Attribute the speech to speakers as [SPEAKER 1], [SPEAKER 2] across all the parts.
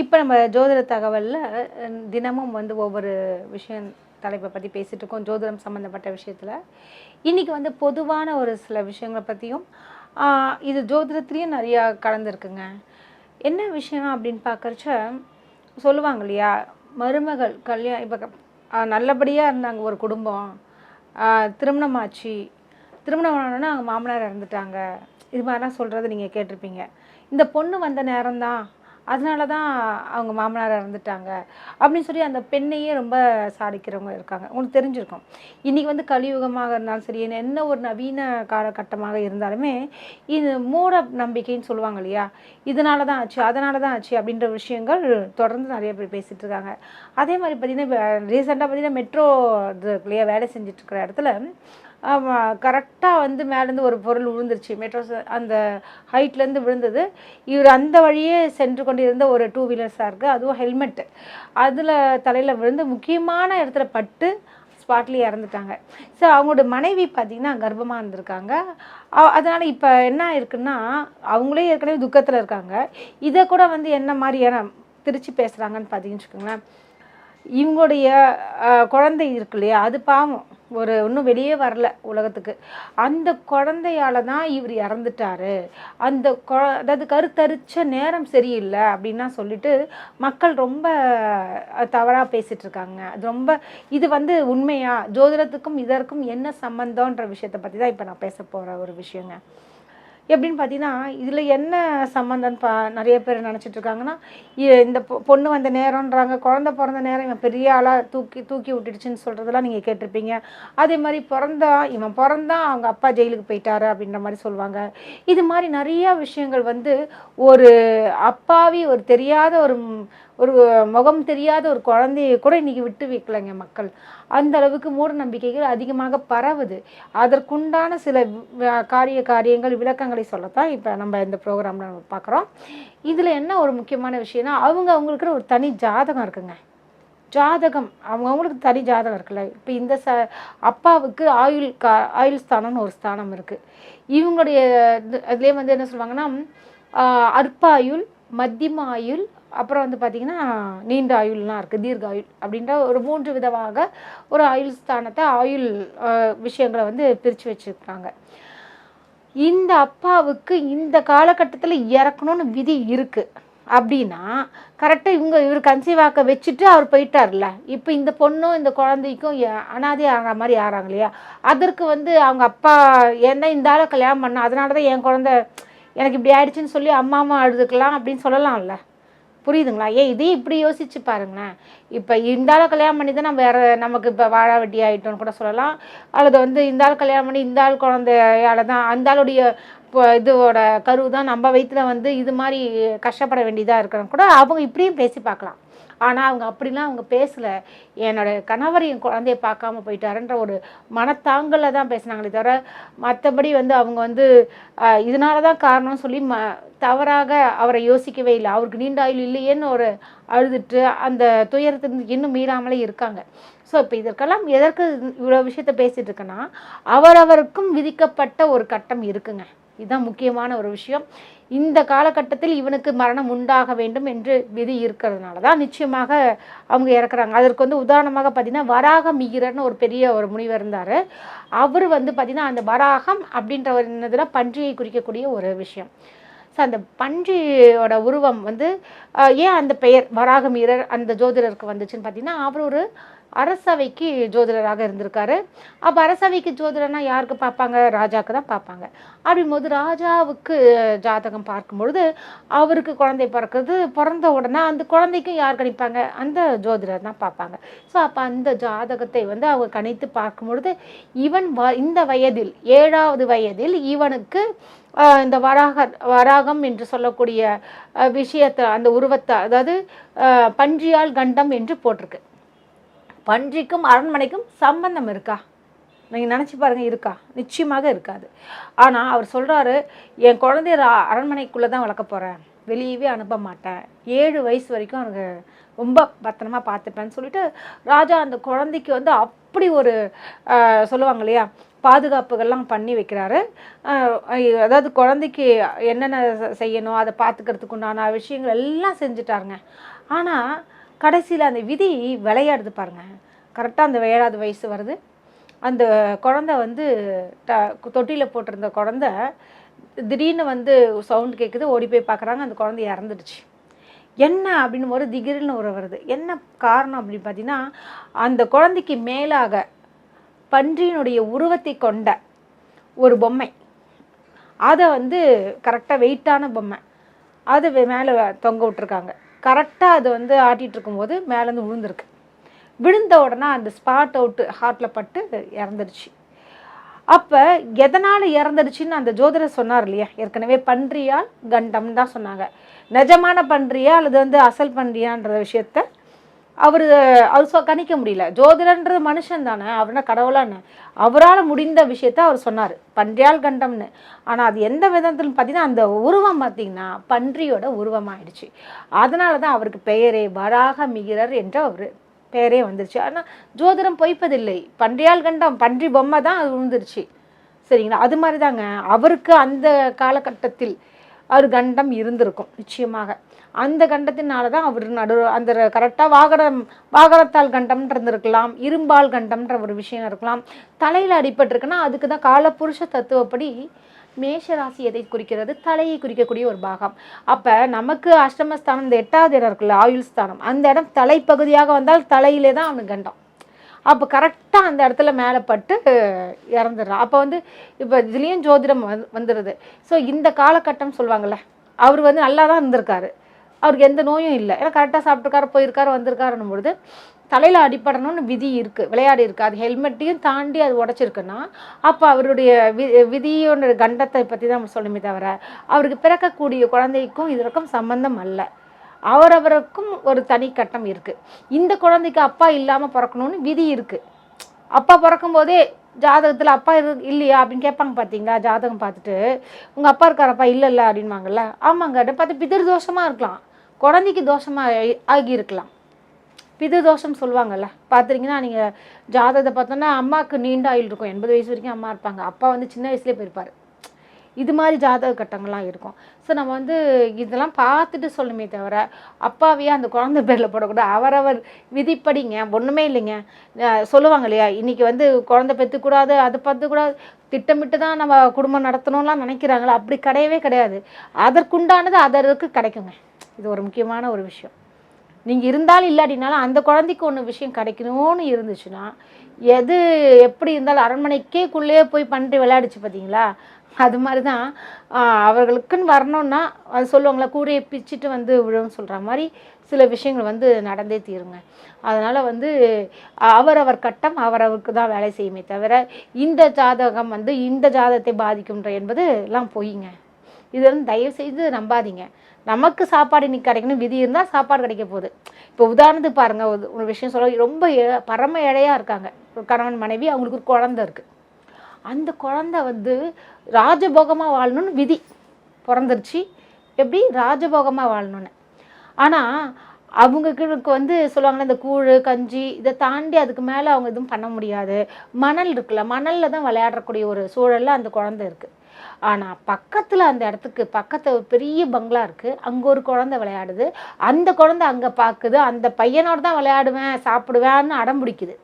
[SPEAKER 1] இப்போ நம்ம ஜோதிட தகவலில் தினமும் வந்து ஒவ்வொரு விஷயம் தலைப்பை பற்றி பேசிகிட்டு இருக்கோம். ஜோதிடம் சம்மந்தப்பட்ட விஷயத்தில். இன்றைக்கி வந்து பொதுவான ஒரு சில விஷயங்களை பற்றியும் இது ஜோதிடத்துலேயும் நிறையா கலந்துருக்குங்க. என்ன விஷயம் அப்படின்னு பார்க்கறச்ச சொல்லுவாங்க இல்லையா? மருமகள் கல்யாணம் இப்போ நல்லபடியாக இருந்தாங்க ஒரு குடும்பம். திருமணம் ஆச்சு திருமணம் ஆனோன்னா அவங்க மாமனார் இறந்துட்டாங்க. இது மாதிரிலாம் சொல்கிறத நீங்கள் கேட்டிருப்பீங்க. இந்த பொண்ணு வந்த நேரம்தான். அதனால தான் அவங்க மாமனார் இறந்துட்டாங்க. அப்படின்னு சொல்லி அந்த பெண்ணையே ரொம்ப சாதிக்கிறவங்க இருக்காங்க. உங்களுக்கு தெரிஞ்சிருக்கும். இன்றைக்கி வந்து கலியுகமாக இருந்தாலும் சரி என்ன ஒரு நவீன காலகட்டமாக இருந்தாலுமே இது மூட நம்பிக்கைன்னு சொல்லுவாங்க இல்லையா? இதனால தான் ஆச்சு அதனால தான் ஆச்சு அப்படின்ற விஷயங்கள் தொடர்ந்து நிறைய பேர் பேசிகிட்டு இருக்காங்க. அதே மாதிரி பார்த்திங்கன்னா ரீசெண்டாக பார்த்திங்கன்னா மெட்ரோ இது இல்லையா வேலை செஞ்சிட்ருக்கிற இடத்துல கரெக்டாக வந்து மேலேருந்து ஒரு பொருள் விழுந்துருச்சு. மெட்ரோ அந்த ஹைட்லேருந்து விழுந்தது. இவர் அந்த வழியே சென்று கொண்டிருந்த ஒரு டூ வீலர்ஸாக இருக்குது அதுவும் ஹெல்மெட்டு அதில் தலையில் விழுந்து முக்கியமான இடத்துல பட்டு ஸ்பாட்லேயே இறந்துட்டாங்க. ஸோ அவங்களோட மனைவி பார்த்திங்கன்னா கர்ப்பமாக இருந்திருக்காங்க. அதனால் இப்போ என்ன இருக்குன்னா அவங்களே ஏற்கனவே துக்கத்தில் இருக்காங்க. இதை கூட வந்து என்ன மாதிரியான திருச்சி பேசுகிறாங்கன்னு பார்த்தீங்கன்னு வச்சுக்கோங்களேன். இவங்களுடைய குழந்தை இருக்கு இல்லையா அது பாவம். ஒரு இன்னும் வெளியே வரல உலகத்துக்கு. அந்த குழந்தையால தான் இவர் இறந்துட்டாரு. அந்த கொ அதாவது கருத்தரிச்ச நேரம் சரியில்லை அப்படின்னா சொல்லிட்டு மக்கள் ரொம்ப தவறாக பேசிகிட்ருக்காங்க இருக்காங்க. அது ரொம்ப இது வந்து உண்மையாக ஜோதிடத்துக்கும் இதற்கும் என்ன சம்பந்தம்ன்ற விஷயத்தை பற்றி தான் இப்போ நான் பேச போகிற ஒரு விஷயங்க. எப்படின்னு பார்த்தீங்கன்னா இதில் என்ன சம்மந்தம்னு பா நிறைய பேர் நினச்சிட்ருக்காங்கன்னா இ- இந்த பொ- பொண்ணு வந்த நேரம்ன்றாங்க குழந்த பிறந்த நேரம் இவன் பெரிய ஆளாக தூக்கி தூக்கி விட்டுடுச்சுன்னு சொல்கிறதெல்லாம் நீங்கள் கேட்டிருப்பீங்க. அதே மாதிரி பிறந்தா இவன் பிறந்தான் அவங்க அப்பா ஜெயிலுக்கு போயிட்டாரு அப்படின்ற மாதிரி சொல்லுவாங்க. இது மாதிரி நிறையா விஷயங்கள் வந்து ஒரு அப்பாவி ஒரு தெரியாத ஒரு ஒரு முகம் தெரியாத ஒரு குழந்தைய கூட இன்னைக்கு விட்டு வைக்கலைங்க மக்கள். அந்த அளவுக்கு மூட நம்பிக்கைகள் அதிகமாக பரவுது. அதற்குண்டான சில காரிய காரியங்கள் விளக்கங்களை சொல்லத்தான் இப்போ நம்ம இந்த ப்ரோக்ராமில் நம்ம பார்க்குறோம் இதில் என்ன ஒரு முக்கியமான விஷயம்னா அவங்க அவங்களுக்கு ஒரு தனி ஜாதகம் இருக்குங்க. ஜாதகம் அவங்க அவங்களுக்கு தனி ஜாதகம் இருக்குல்ல. இப்போ இந்த ச அப்பாவுக்கு ஆயுள் கா ஆயுள் ஸ்தானம்னு ஒரு ஸ்தானம் இருக்குது இவங்களுடைய இது- அதுலேயே வந்து என்ன சொல்லுவாங்கன்னா அற்பாயுள் மத்தியமாயுள் அப்புறம் வந்து பார்த்திங்கன்னா நீண்ட ஆயுள்லாம் இருக்குது தீர்க்க ஆயுள் அப்படின்ற ஒரு மூன்று விதமாக ஒரு ஆயுள் ஸ்தானத்தை ஆயுள் விஷயங்களை வந்து பிரித்து வச்சுருக்காங்க. இந்த அப்பாவுக்கு இந்த காலகட்டத்தில் இறக்கணும்னு விதி இருக்குது அப்படின்னா கரெக்டாக இவங்க இவர் கன்சீவ் ஆக்க வச்சுட்டு அவர் போயிட்டார்ல. இப்போ இந்த பொண்ணும் இந்த குழந்தைக்கும் அனாதை ஆகிற மாதிரி ஆகிறாங்க இல்லையா? அதற்கு வந்து அவங்க அப்பா என்ன இந்த ஆளை கல்யாணம் பண்ண அதனால தான் என் குழந்தை எனக்கு இப்படி ஆயிடுச்சுன்னு சொல்லி அம்மா அம்மா அழுதுக்கலாம் அப்படின்னு சொல்லலாம்ல. புரியுதுங்களா? ஏன் இதையும் இப்படி யோசிச்சு பாருங்களேன். இப்போ இந்த ஆள் கல்யாணம் பண்ணி தான் நம்ம வேற நமக்கு இப்போ வாழா வெட்டி ஆகிட்டோம்னு கூட சொல்லலாம். அல்லது வந்து இந்த ஆள் கல்யாணம் பண்ணி இந்த ஆள் குழந்தையால தான் அந்த ஆளுடைய இதோட கரு தான் நம்ம வயிற்றுல வந்து இது மாதிரி கஷ்டப்பட வேண்டியதாக இருக்கிறோம் கூட அவங்க இப்படியும் பேசி பார்க்கலாம். ஆனால் அவங்க அப்படிலாம் அவங்க பேசலை. என்னோட கணவர் என் குழந்தைய பார்க்காம போயிட்டாருன்ற ஒரு மனத்தாங்கலில் தான் பேசுனாங்களே தவிர மற்றபடி வந்து அவங்க வந்து இதனால தான் காரணம்னு சொல்லி ம தவறாக அவரை யோசிக்கவே இல்லை. அவருக்கு நீண்ட ஆயுள் இல்லையேன்னு ஒரு அழுதுட்டு அந்த துயரத்துக்கு இன்னும் மீறாமலே இருக்காங்க. ஸோ இப்போ இதற்கெல்லாம் எதற்கு இவ்வளோ விஷயத்த பேசிகிட்டு இருக்கேன்னா அவரவருக்கும் விதிக்கப்பட்ட ஒரு கட்டம் இருக்குங்க. இதுதான் முக்கியமான ஒரு விஷயம். இந்த காலகட்டத்தில் இவனுக்கு மரணம் உண்டாக வேண்டும் என்று விதி இருக்கிறதுனால தான் நிச்சயமாக அவங்க இறக்குறாங்க. அதற்கு வந்து உதாரணமாக பார்த்தீங்கன்னா வராக மிகிரர்னு ஒரு பெரிய ஒரு முனிவர் இருந்தார். அவர் வந்து பார்த்தீங்கன்னா அந்த வராகம் அப்படின்ற ஒரு இதில் பன்றியை குறிக்கக்கூடிய ஒரு விஷயம். ஸோ அந்த பன்றியோட உருவம் வந்து ஏன் அந்த பெயர் வராக மீரர் அந்த ஜோதிடருக்கு வந்துச்சுன்னு பார்த்தீங்கன்னா அவர் ஒரு அரசவைக்கு ஜோதிடராக இருந்திருக்காரு. அப்போ அரசவைக்கு ஜோதிடர்னா யாருக்கு பார்ப்பாங்க? ராஜாவுக்கு தான் பார்ப்பாங்க. அப்படிங்கும்போது ராஜாவுக்கு ஜாதகம் பார்க்கும்பொழுது அவருக்கு குழந்தை பிறக்கிறது பிறந்த உடனே அந்த குழந்தைக்கும் யார் கணிப்பாங்க? அந்த ஜோதிடர் தான் பார்ப்பாங்க. ஸோ அப்போ அந்த ஜாதகத்தை வந்து அவங்க கணித்து பார்க்கும்பொழுது இவன் வ இந்த வயதில் ஏழாவது வயதில் இவனுக்கு இந்த வராக வராகம் என்று சொல்லக்கூடிய விஷயத்தை அந்த உருவத்தை அதாவது பன்றியால் கண்டம் என்று போட்டிருக்கு. பன்றிக்கும் அரண்மனைக்கும் சம்பந்தம் இருக்கா? நீங்கள் நினச்சி பாருங்கள் இருக்கா? நிச்சயமாக இருக்காது. ஆனால் அவர் சொல்கிறாரு என் குழந்தைய அரண்மனைக்குள்ளே தான் வளர்க்க போகிறேன் வெளியவே அனுப்ப மாட்டேன். ஏழு வயசு வரைக்கும் அவனுக்கு ரொம்ப பத்திரமா பார்த்துப்பேன்னு சொல்லிட்டு ராஜா அந்த குழந்தைக்கு வந்து அப்படி ஒரு சொல்லுவாங்க இல்லையா பாதுகாப்புகள்லாம் பண்ணி வைக்கிறாரு. அதாவது குழந்தைக்கு என்னென்ன செய்யணும் அதை பார்த்துக்கிறதுக்கு உண்டான விஷயங்கள் எல்லாம் செஞ்சுட்டாருங்க. ஆனால் கடைசியில் அந்த விதி விளையாடுது பாருங்க. கரெக்டாக அந்த ஏழாவது வயசு வருது. அந்த குழந்தை வந்து ட தொட்டியில் போட்டிருந்த குழந்தை திடீர்னு வந்து சவுண்ட் கேட்குது ஓடி போய் பார்க்குறாங்க அந்த குழந்தை இறந்துடுச்சு. என்ன அப்படின்னு ஒரு திகிர்னு ஒரு வருது. என்ன காரணம் அப்படின்னு பார்த்தீங்கன்னா அந்த குழந்தைக்கு மேலாக பன்றியினுடைய உருவத்தை கொண்ட ஒரு பொம்மை. அதை வந்து கரெக்டாக வெயிட்டான பொம்மை. அதை மேலே தொங்க விட்டுருக்காங்க. கரெக்டாக அது வந்து ஆட்டிகிட்டு இருக்கும்போது மேலேருந்து விழுந்திருக்கு விழுந்த உடனே அந்த ஸ்பாட் அவுட்டு ஹார்ட்டில் பட்டு இறந்துடுச்சு. அப்போ எதனால் இறந்துடுச்சின்னு அந்த ஜோதிடர் சொன்னார் இல்லையா? ஏற்கனவே பன்றியால் கண்டம் தான் சொன்னாங்க. நிஜமான பன்றியா அல்லது வந்து அசல் பன்றியான்ற விஷயத்த அவர் அவர் கணிக்க முடியல. ஜோதிடன்றது மனுஷன் தானே அவனா கடவுளான்னு. அவரால் முடிந்த விஷயத்த அவர் சொன்னார். பன்றியால் கண்டம்னு. ஆனால் அது எந்த விதத்தில் பார்த்தீங்கன்னா அந்த உருவம் பார்த்தீங்கன்னா பன்றியோட உருவம் ஆயிடுச்சு அதனால தான் அவருக்கு பெயரே வராக மிகிரர் என்ற அவர் பெயரே வந்துருச்சு. ஆனால் ஜோதிடம் பொய்ப்பதில்லை. பன்றியால் கண்டம் பன்றி பொம்மை தான் அது விழுந்துருச்சு சரிங்களா? அது மாதிரி தாங்க அவருக்கு அந்த காலகட்டத்தில் ஒரு கண்டம் இருந்திருக்கும் நிச்சயமாக. அந்த கண்டத்தினால தான் அவர் நடு அந்த கரெக்டாக வாகனம் வாகனத்தால் கண்டம்ன்ற இருந்திருக்கலாம் இரும்பால் கண்டம்ன்ற ஒரு விஷயம் இருக்கலாம். தலையில் அடிபட்டிருக்குன்னா அதுக்கு தான் காலப்புருஷ தத்துவப்படி மேஷராசி எதை குறிக்கிறது? தலையை குறிக்கக்கூடிய ஒரு பாகம். அப்போ நமக்கு அஷ்டமஸ்தானம் இந்த எட்டாவது இடம் இருக்குல்ல ஆயுள் ஸ்தானம் அந்த இடம் தலைப்பகுதியாக வந்தால் தலையிலே தான் அவனுக்கு கண்டம். அப்போ கரெக்டாக அந்த இடத்துல மேலே பட்டு இறந்துடுறான் அப்போ வந்து இப்போ இதுலேயும் ஜோதிடம் வந்து வந்துடுது ஸோ இந்த காலகட்டம் சொல்லுவாங்கள்ல அவர் வந்து நல்லா தான் இருந்திருக்காரு. அவருக்கு எந்த நோயும் இல்லை. ஏன்னா கரெக்டாக சாப்பிட்டுருக்காரு போயிருக்காரு வந்திருக்காருன்னும் பொழுது தலையில் அடிப்படணும்னு விதி இருக்குது விளையாடி இருக்குது அது ஹெல்மெட்டையும் தாண்டி அது உடச்சிருக்குன்னா அப்போ அவருடைய வி விதியோட கண்டத்தை பற்றி தான் நம்ம சொல்லுமே தவிர அவருக்கு பிறக்கக்கூடிய குழந்தைக்கும் இதற்கும் சம்பந்தம் அல்ல. அவரவருக்கும் ஒரு தனி கட்டம் இருக்குது இந்த குழந்தைக்கு அப்பா இல்லாமல் பிறக்கணும்னு விதி இருக்குது அப்பா பிறக்கும்போதே ஜாதகத்தில் அப்பா இரு இல்லையா அப்படின்னு கேட்பாங்க பார்த்தீங்களா ஜாதகம் பார்த்துட்டு உங்கள் அப்பா இருக்காரப்பா இல்லை இல்லை அப்படின்வாங்கல்ல ஆமாங்க பார்த்து பிதிர் தோஷமாக இருக்கலாம். குழந்தைக்கு தோஷமாக ஆகி இருக்கலாம். பிது தோஷம் சொல்லுவாங்கல்ல. பார்த்துருங்கன்னா நீங்கள் ஜாதகத்தை பார்த்தோன்னா அம்மாவுக்கு நீண்ட ஆயுள் இருக்கும். எண்பது வயசு வரைக்கும் அம்மா இருப்பாங்க. அப்பா வந்து சின்ன வயசுலேயே போயிருப்பார். இது மாதிரி ஜாதக கட்டங்கள்லாம் இருக்கும். ஸோ நம்ம வந்து இதெல்லாம் பார்த்துட்டு சொல்லுமே தவிர அப்பாவையே அந்த குழந்தை பேரில் போடக்கூடாது. அவரவர் விதிப்படிங்க. ஒன்றுமே இல்லைங்க. சொல்லுவாங்க இல்லையா? இன்றைக்கி வந்து குழந்தை பெற்றுக்கூடாது அது பார்த்துக்கூடாது திட்டமிட்டு தான் நம்ம குடும்பம் நடத்தணும்லாம் நினைக்கிறாங்களா அப்படி கிடையவே கிடையாது. அதற்குண்டானது அதற்கு கிடைக்குங்க. இது ஒரு முக்கியமான ஒரு விஷயம். நீங்கள் இருந்தாலும் இல்லாட்டினாலும் அந்த குழந்தைக்கு ஒன்று விஷயம் கிடைக்கணும்னு இருந்துச்சுன்னா எது எப்படி இருந்தாலும் அரண்மனைக்கேக்குள்ளேயே போய் பண்ணிட்டு விளையாடுச்சு பார்த்தீங்களா அது மாதிரி தான் அவர்களுக்குன்னு வரணும்னா அது சொல்லுவாங்களா கூரையை பிச்சுட்டு வந்து விழுன்னு சொல்கிற மாதிரி சில விஷயங்கள் வந்து நடந்தே தீருங்க. அதனால் வந்து அவரவர் கட்டம் அவரவருக்கு தான் வேலை செய்யுமே தவிர இந்த ஜாதகம் வந்து இந்த ஜாதகத்தை பாதிக்கும்ன்ற என்பது எல்லாம் பொய்ங்க. இது வந்து தயவு செய்து நம்பாதீங்க. நமக்கு சாப்பாடு இன்னைக்கு கிடைக்கணும் விதி இருந்தால் சாப்பாடு கிடைக்க போகுது. இப்போ உதாரணத்துக்கு பாருங்கள் ஒரு ஒரு விஷயம் சொல்ல ரொம்ப பரம ஏழையாக இருக்காங்க. ஒரு கணவன் மனைவி அவங்களுக்கு ஒரு குழந்தை இருக்குது அந்த குழந்தை வந்து ராஜபோகமாக வாழணும்னு விதி பிறந்துருச்சு. எப்படி? ராஜபோகமாக வாழணும்னு. ஆனால் அவங்களுக்கு வந்து சொல்லுவாங்கன்னா இந்த கூழ் கஞ்சி இதை தாண்டி அதுக்கு மேலே அவங்க எதுவும் பண்ண முடியாது. மணல் இருக்குல்ல மணலில் தான் விளையாடக்கூடிய ஒரு சூழலில் அந்த குழந்தை இருக்குது ஆனால் பக்கத்தில் அந்த இடத்துக்கு பக்கத்து பெரிய பங்களா இருக்குது அங்கே ஒரு குழந்தை விளையாடுது. அந்த குழந்தை அங்கே பார்க்குது அந்த பையனோட தான் விளையாடுவேன் சாப்பிடுவேன்னு அடம் பிடிக்குது.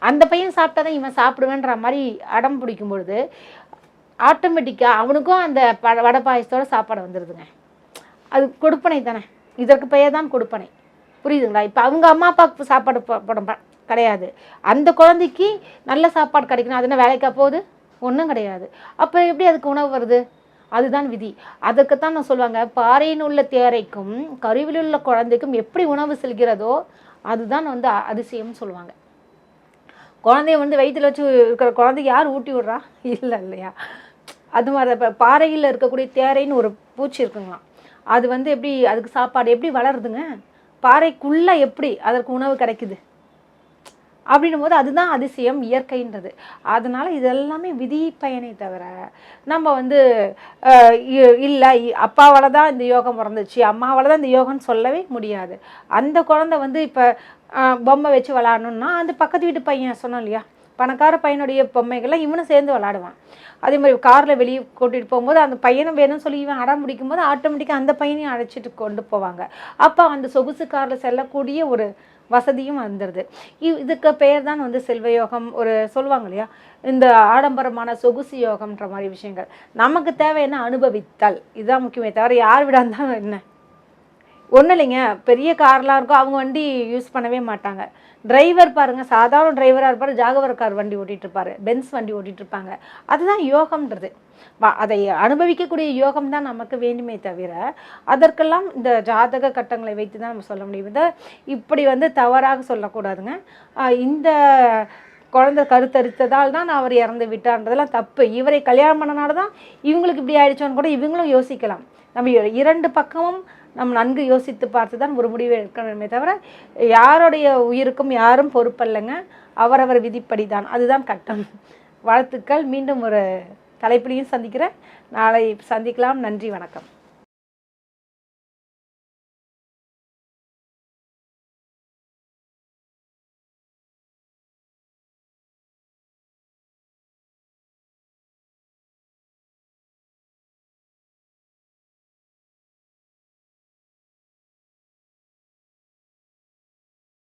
[SPEAKER 1] அந்த பையன் சாப்பிட்டா தான் இவன் சாப்பிடுவேன்ற மாதிரி அடம் பிடிக்கும் பொழுது ஆட்டோமேட்டிக்காக அவனுக்கும் அந்த ப வடை பாயசத்தோட சாப்பாடு வந்துடுதுங்க அது கொடுப்பனை தானே. இதற்கு பெயர் தான் கொடுப்பனை. புரியுதுங்களா? இப்போ அவங்க அம்மா அப்பாவுக்கு சாப்பாடு போட ப- கிடையாது. அந்த குழந்தைக்கு நல்ல சாப்பாடு கிடைக்கணும். அது என்ன வேலைக்கா போகுது? ஒன்றும் கிடையாது. அப்போ எப்படி அதுக்கு உணவு வருது? அதுதான் விதி. அதுக்குத்தான் நான் சொல்லுவாங்க பாறையில் உள்ள தேரைக்கும் கருவிலுள்ள குழந்தைக்கும் எப்படி உணவு செல்கிறதோ அதுதான் வந்து அதிசயம்னு சொல்லுவாங்க. குழந்தைய வந்து வயிற்றில் வச்சு இருக்கிற குழந்தைக்கு யார் ஊட்டி விடுறா? இல்லை இல்லையா? அது மாதிரி இப்போ பாறையில் இருக்கக்கூடிய தேரைன்னு ஒரு பூச்சி இருக்குங்களாம். அது வந்து எப்படி அதுக்கு சாப்பாடு எப்படி வளருதுங்க? பாறைக்குள்ளே எப்படி அதற்கு உணவு கிடைக்குது? அப்படின்னும் போது அதுதான் அதிசயம் இயற்கைன்றது. அதனால் இதெல்லாமே விதி பயனை தவிர நம்ம வந்து இ- இல்லை அப்பாவால் தான் இந்த யோகம் பிறந்துச்சு அம்மாவால் தான் இந்த யோகம்னு சொல்லவே முடியாது. அந்த குழந்தை வந்து இப்போ பொம்மை வச்சு விளாடணுன்னா அந்த பக்கத்து வீட்டு பையன் சொன்னோம் இல்லையா? பணக்கார பையனுடைய பொம்மைகள்லாம் இவனும் சேர்ந்து விளாடுவான் அதே மாதிரி காரில் வெளியே கூட்டிகிட்டு போகும்போது அந்த பையனை வேணும்னு சொல்லி இவன் அடம் பிடிக்கும் போது ஆட்டோமேட்டிக்காக அந்த பையனையும் அழைச்சிட்டு கொண்டு போவாங்க. அப்போ அந்த சொகுசு காரில் செல்லக்கூடிய ஒரு வசதியும் வந்துடுது இ- இதுக்கு பெயர் தான் வந்து செல்வயோகம் ஒரு சொல்லுவாங்க இல்லையா? இந்த ஆடம்பரமான சொகுசு யோகம்ன்ற மாதிரி விஷயங்கள். நமக்கு தேவை என்ன? அனுபவித்தல். இதுதான் முக்கியமே தவிர யார் விடாந்தாலும் இருந்தாலும் என்ன? ஒன்றும் இல்லைங்க. பெரிய கார்லாம் இருக்கும் அவங்க வண்டி யூஸ் பண்ணவே மாட்டாங்க. டிரைவர் பாருங்கள் சாதாரண டிரைவராக இருப்பார் ஜாகவர் கார் வண்டி ஓட்டிகிட்டு இருப்பார் பென்ஸ் வண்டி ஓட்டிட்டு இருப்பாங்க. அதுதான் யோகம்ன்றது. அதை அனுபவிக்கக்கூடிய யோகம் தான் நமக்கு வேண்டுமே தவிர அதற்கெல்லாம் இந்த ஜாதக கட்டங்களை வைத்து தான் நம்ம சொல்ல முடியும். இதை இப்படி வந்து தவறாக சொல்லக்கூடாதுங்க. இந்த குழந்தை கருத்தரித்ததால் தான் அவர் இறந்து விட்டார்ன்றதெல்லாம் தப்பு. இவரை கல்யாணம் பண்ணனால தான் இவங்களுக்கு இப்படி ஆயிடுச்சோன்னு கூட இவங்களும் யோசிக்கலாம். நம்ம இரண்டு பக்கமும் நம்ம நன்கு யோசித்து பார்த்து தான் ஒரு முடிவு எடுக்கணுமே தவிர யாருடைய உயிருக்கும் யாரும் பொறுப்பல்லைங்க. அவரவர் விதிப்படி தான் அதுதான் கட்டம். வாழ்த்துக்கள். மீண்டும் ஒரு தலைப்பிலையும் சந்திக்கிறேன். நாளை சந்திக்கலாம். நன்றி வணக்கம்.